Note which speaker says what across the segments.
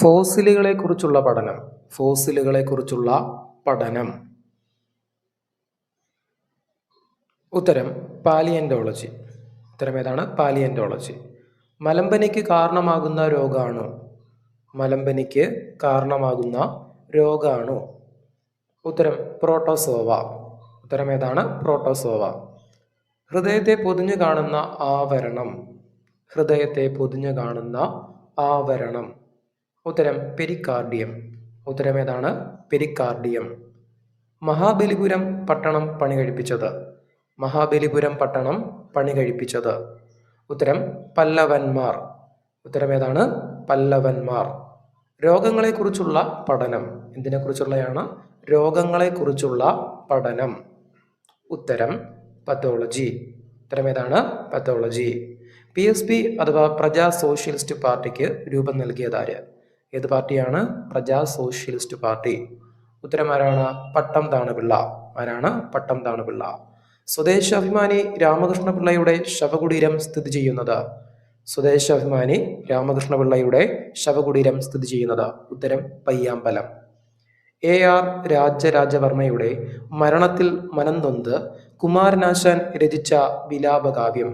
Speaker 1: ഫോസിലുകളെക്കുറിച്ചുള്ള പഠനം. ഫോസിലുകളെക്കുറിച്ചുള്ള പഠനം. ഉത്തരം പാലിയന്റോളജി. ഉത്തരം ഏതാണ്? പാലിയന്റോളജി. മലമ്പനിക്ക് കാരണമാകുന്ന രോഗമാണോ മലമ്പനിക്ക് കാരണമാകുന്ന രോഗാണോ? ഉത്തരം പ്രോട്ടോസോവ. ഉത്തരം ഏതാണ്? പ്രോട്ടോസോവ. ഹൃദയത്തെ പൊതിഞ്ഞു കാണുന്ന ആവരണം. ഹൃദയത്തെ പൊതിഞ്ഞു കാണുന്ന ആവരണം. ഉത്തരം പെരിക്കാർഡിയം. ഉത്തരം ഏതാണ്? പെരിക്കാർഡിയം. മഹാബലിപുരം പട്ടണം പണി കഴിപ്പിച്ചത്. മഹാബലിപുരം പട്ടണം പണി കഴിപ്പിച്ചത്. ഉത്തരം പല്ലവന്മാർ. ഉത്തരം ഏതാണ്? പല്ലവന്മാർ. രോഗങ്ങളെക്കുറിച്ചുള്ള പഠനം. എന്തിനെക്കുറിച്ചുള്ളതാണ് രോഗങ്ങളെക്കുറിച്ചുള്ള പഠനം. ഉത്തരം പത്തോളജി ഉത്തരം ഏതാണ്? പത്തോളജി പി എസ് പി അഥവാ പ്രജാ സോഷ്യലിസ്റ്റ് പാർട്ടിക്ക് രൂപം നൽകിയതാര് ഏത് പാർട്ടിയാണ്? Praja socialist party. ഉത്തരം ആരാണ്? പട്ടം താണുപിള്ള ആരാണ്? പട്ടം താണുപിള്ള സ്വദേശാഭിമാനി രാമകൃഷ്ണപിള്ളയുടെ ശവകുടീരം സ്ഥിതി ചെയ്യുന്നത്. സ്വദേശാഭിമാനി രാമകൃഷ്ണപിള്ളയുടെ ശവകുടീരം സ്ഥിതി ചെയ്യുന്നത്. ഉത്തരം പയ്യാമ്പലം. എ ആർ രാജരാജവർമ്മയുടെ മരണത്തിൽ മനന്തൊന്ത് കുമാരനാശാൻ രചിച്ച വിലാപകാവ്യം.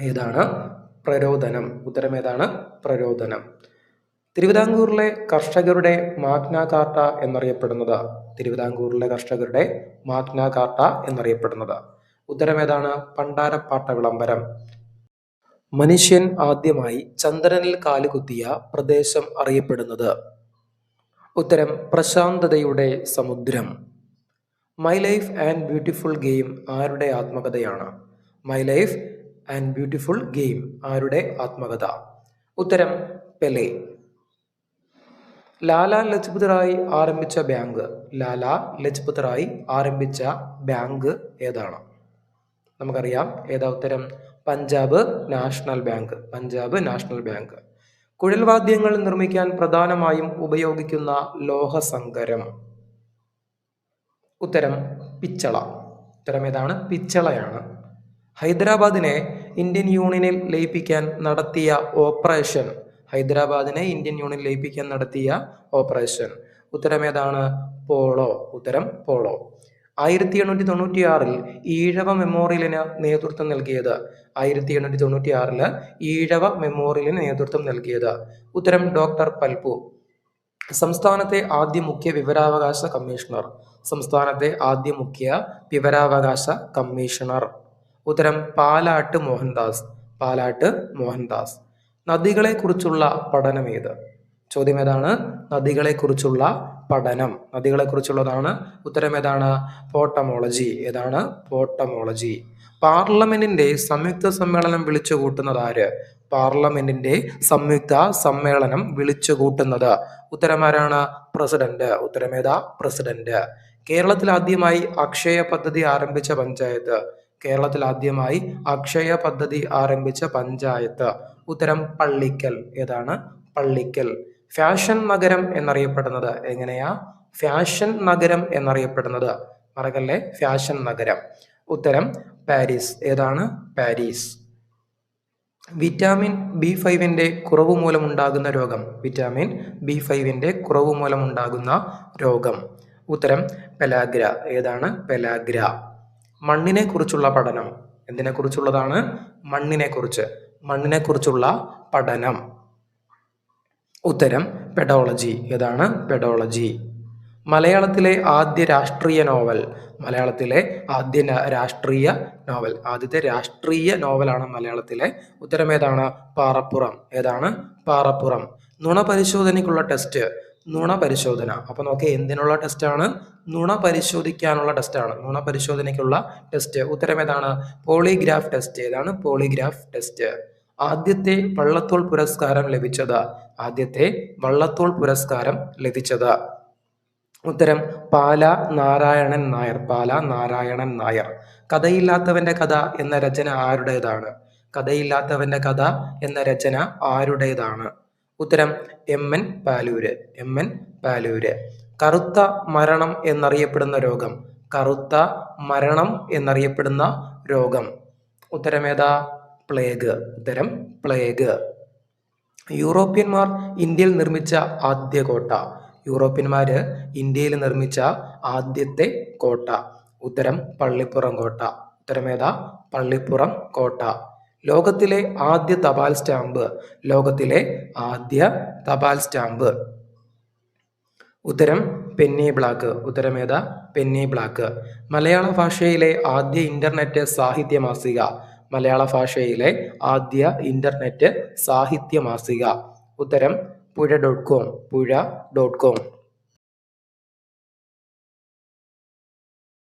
Speaker 1: ഏതാണ്? പ്രരോദനം ഉത്തരം ഏതാണ്? പ്രരോദനം തിരുവിതാംകൂറിലെ കർഷകരുടെ മാഗ്ന കാർട്ട എന്നറിയപ്പെടുന്നത്. തിരുവിതാംകൂറിലെ കർഷകരുടെ മാഗ്ന കാർട്ട എന്നറിയപ്പെടുന്നത്. ഉത്തരം ഏതാണ് പണ്ടാരപ്പാട്ട വിളംബരം മനുഷ്യൻ ആദ്യമായി ചന്ദ്രനിൽ കാലുകുത്തിയ പ്രദേശം അറിയപ്പെടുന്നത്. ഉത്തരം പ്രശാന്തതയുടെ സമുദ്രം. My life and beautiful game ആരുടെ ആത്മകഥയാണ്? My life and beautiful game ആരുടെ ആത്മകഥ? ഉത്തരം പെലെ. ലാല ലജ്പത് റായ് ആരംഭിച്ച ബാങ്ക്. ലാല ലജ്പത് റായ് ആരംഭിച്ച ബാങ്ക് ഏതാണ്? നമുക്കറിയാം ഏതാ ഉത്തരം? Punjab National Bank. Punjab National Bank. കുഴൽവാദ്യങ്ങൾ നിർമ്മിക്കാൻ പ്രധാനമായും ഉപയോഗിക്കുന്ന ലോഹസങ്കരം. ഉത്തരം പിച്ചള. ഉത്തരം ഏതാണ്? പിച്ചളയാണ്. ഹൈദരാബാദിനെ ഇന്ത്യൻ യൂണിയനിൽ ലയിപ്പിക്കാൻ നടത്തിയ ഓപ്പറേഷൻ ഹൈദരാബാദിനെ ഇന്ത്യൻ യൂണിയൻ ലയിപ്പിക്കാൻ നടത്തിയ ഓപ്പറേഷൻ. ഉത്തരം ഏതാണ്? പോളോ. ഉത്തരം പോളോ. ആയിരത്തി എണ്ണൂറ്റി തൊണ്ണൂറ്റി ആറിൽ ഈഴവ മെമ്മോറിയലിന് നേതൃത്വം നൽകിയത്. ആയിരത്തി എണ്ണൂറ്റി തൊണ്ണൂറ്റി ഈഴവ മെമ്മോറിയലിന് നേതൃത്വം നൽകിയത്. ഉത്തരം ഡോക്ടർ പൽപു സംസ്ഥാനത്തെ ആദ്യ മുഖ്യ വിവരാവകാശ കമ്മീഷണർ. സംസ്ഥാനത്തെ ആദ്യ മുഖ്യ വിവരാവകാശ കമ്മീഷണർ. ഉത്തരം പാലാട്ട് മോഹൻദാസ്. പാലാട്ട് മോഹൻദാസ്. നദികളെക്കുറിച്ചുള്ള പഠനം ഏത്? ചോദ്യം ഏതാണ്? നദികളെക്കുറിച്ചുള്ള പഠനം. നദികളെക്കുറിച്ചുള്ളതാണ്. ഉത്തരം ഏതാണ്? പോട്ടമോളജി. ഏതാണ്? പോട്ടമോളജി. പാർലമെന്റിന്റെ സംയുക്ത സമ്മേളനം വിളിച്ചു കൂട്ടുന്നത് ആര്? പാർലമെന്റിന്റെ സംയുക്ത സമ്മേളനം വിളിച്ചു കൂട്ടുന്നത് ഉത്തരമാരാണ് പ്രസിഡന്റ്. ഉത്തരമേതാ പ്രസിഡന്റ്. കേരളത്തിൽ ആദ്യമായി അക്ഷയ പദ്ധതി ആരംഭിച്ച പഞ്ചായത്ത്? കേരളത്തിൽ ആദ്യമായി അക്ഷയ പദ്ധതി ആരംഭിച്ച പഞ്ചായത്ത്? ഉത്തരം പള്ളിക്കൽ ഏതാണ്? പള്ളിക്കൽ. ഫാഷൻ നഗരം എന്നറിയപ്പെടുന്നത് എങ്ങനെയാ? ഫാഷൻ നഗരം എന്നറിയപ്പെടുന്നത്. മറക്കല്ലേ? ഫാഷൻ നഗരം. ഉത്തരം പാരീസ്. ഏതാണ്? പാരീസ്. വിറ്റാമിൻ ബി ഫൈവിന്റെ കുറവ് മൂലമുണ്ടാകുന്ന രോഗം. വിറ്റാമിൻ ബി ഫൈവിന്റെ കുറവ് മൂലമുണ്ടാകുന്ന രോഗം. ഉത്തരം പെലാഗ്ര. ഏതാണ്? പെലാഗ്ര. മണ്ണിനെ കുറിച്ചുള്ള പഠനം. എന്തിനെ കുറിച്ചുള്ളതാണ് മണ്ണിനെ കുറിച്ചുള്ള പഠനം. ഉത്തരം പെഡോളജി. ഏതാണ്? പെഡോളജി. മലയാളത്തിലെ ആദ്യ രാഷ്ട്രീയ നോവൽ. മലയാളത്തിലെ ആദ്യ രാഷ്ട്രീയ നോവൽ. ആദ്യത്തെ രാഷ്ട്രീയ നോവലാണ് മലയാളത്തിലെ. ഉത്തരം ഏതാണ്? പാറപ്പുറം. ഏതാണ്? പാറപ്പുറം. നുണ പരിശോധനയ്ക്കുള്ള ടെസ്റ്റ്. നുണ പരിശോധന അപ്പൊ നോക്കി എന്തിനുള്ള ടെസ്റ്റാണ് നുണ പരിശോധിക്കാനുള്ള ടെസ്റ്റാണ് നുണ പരിശോധനയ്ക്കുള്ള ടെസ്റ്റ് ഉത്തരം ഏതാണ്? പോളിഗ്രാഫ് ടെസ്റ്റ് ഏതാണ് പോളിഗ്രാഫ് ടെസ്റ്റ് ആദ്യത്തെ വള്ളത്തോൾ പുരസ്കാരം ലഭിച്ചത്. ആദ്യത്തെ വള്ളത്തോൾ പുരസ്കാരം ലഭിച്ചത്. ഉത്തരം പാല നാരായണൻ നായർ. പാല നാരായണൻ നായർ. കഥയില്ലാത്തവന്റെ കഥ എന്ന രചന ആരുടേതാണ്? കഥയില്ലാത്തവന്റെ കഥ എന്ന രചന ആരുടേതാണ്? ഉത്തരം M N Paloor M N Paloor. കറുത്ത മരണം എന്നറിയപ്പെടുന്ന രോഗം. കറുത്ത മരണം എന്നറിയപ്പെടുന്ന രോഗം. ഉത്തരം ഏതാ? പ്ലേഗ്. ഉത്തരം പ്ലേഗ്. യൂറോപ്യന്മാർ ഇന്ത്യയിൽ നിർമ്മിച്ച ആദ്യ കോട്ട. യൂറോപ്യന്മാർ ഇന്ത്യയിൽ നിർമ്മിച്ച ആദ്യത്തെ കോട്ട. ഉത്തരം പള്ളിപ്പുറം കോട്ട. ഉത്തരമേതാ പള്ളിപ്പുറം കോട്ട. ലോകത്തിലെ ആദ്യ തപാൽ സ്റ്റാമ്പ്. ലോകത്തിലെ ആദ്യ തപാൽ സ്റ്റാമ്പ്. ഉത്തരം പെന്നി ബ്ലാക്ക്. ഏതാ? Penny Black. മലയാള ഭാഷയിലെ ആദ്യ ഇന്റർനെറ്റ് സാഹിത്യ മാസിക മലയാള ഭാഷയിലെ ആദ്യ ഇന്റർനെറ്റ് സാഹിത്യ മാസിക ഉത്തരം Puzha dot com Puzha dot com